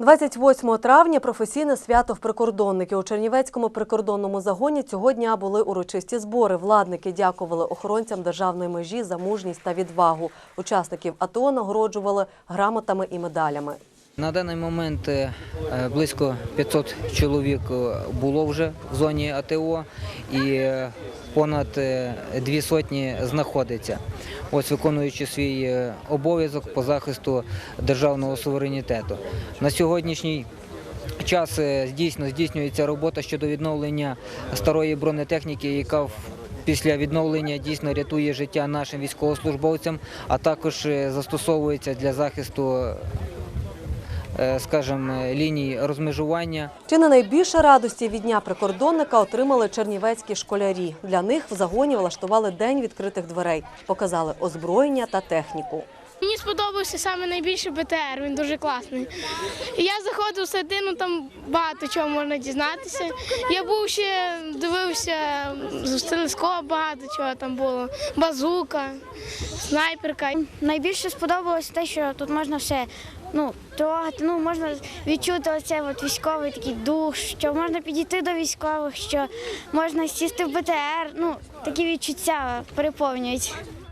28 травня професійне свято в прикордонники. У Чернівецькому прикордонному загоні цього дня були урочисті збори. Владники дякували охоронцям державної межі за мужність та відвагу. Учасників АТО нагороджували грамотами і медалями. На даний момент е, близько 500 чоловік е, було вже в зоні АТО і е, понад дві сотні знаходиться, ось виконуючи свій обов'язок по захисту державного суверенітету. На сьогоднішній час дійсно здійснюється робота щодо відновлення старої бронетехніки, яка в- Після відновлення дійсно рятує життя нашим військовослужбовцям, а також застосовується для захисту скажімо, ліній розмежування. Чи не найбільше радості від дня прикордонника отримали чернівецькі школярі. Для них в загоні влаштували день відкритих дверей, показали озброєння та техніку. Мені сподобався саме найбільше БТР, він дуже класний. Я заходив всередину, там багато чого можна дізнатися. Я був ще дивився з телескоп, багато чого там було. Базука, снайперка. Найбільше сподобалось те, що тут можна все ну, трогати, ну, можна відчути оце от військовий такий дух, що можна підійти до військових, що можна сісти в БТР. Ну, такі відчуття переповнюють.